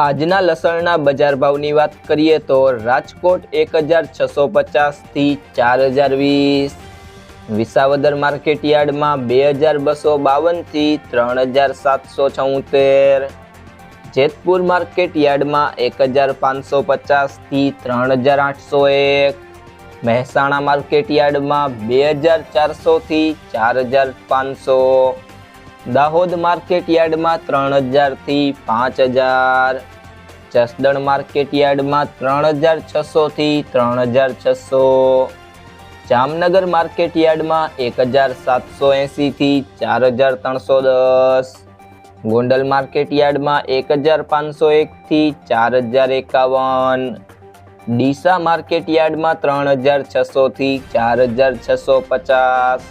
આજના લસણના બજાર ભાવની વાત કરીએ તો રાજકોટ એક હજાર છસો પચાસથી ચાર હજાર વીસ. વિસાવદર માર્કેટ યાર્ડમાં બે હજાર બસો બાવનથી ત્રણ હજાર સાતસો છોતેર. જેતપુર માર્કેટ યાર્ડમાં એક હજાર પાંચસો પચાસથી ત્રણ હજાર આઠસો એક. મહેસાણા માર્કેટ યાર્ડમાં બે હજાર ચારસોથી ચાર હજાર પાંચસો. દાહોદ માર્કેટ યાર્ડમાં ત્રણ હજારથી પાંચ હજાર જસદણ માર્કેટ યાર્ડમાં ત્રણ હજાર છસોથી ત્રણ હજાર છસો જામનગર માર્કેટ યાર્ડમાં એક હજાર સાતસો એંસીથી ચાર હજાર ત્રણસો દસ ગોંડલ માર્કેટ યાર્ડમાં એક હજાર પાંચસો એકથી ચાર હજાર એકાવન ડીસા માર્કેટ યાર્ડમાં ત્રણ હજાર છસોથી ચાર હજાર છસો પચાસ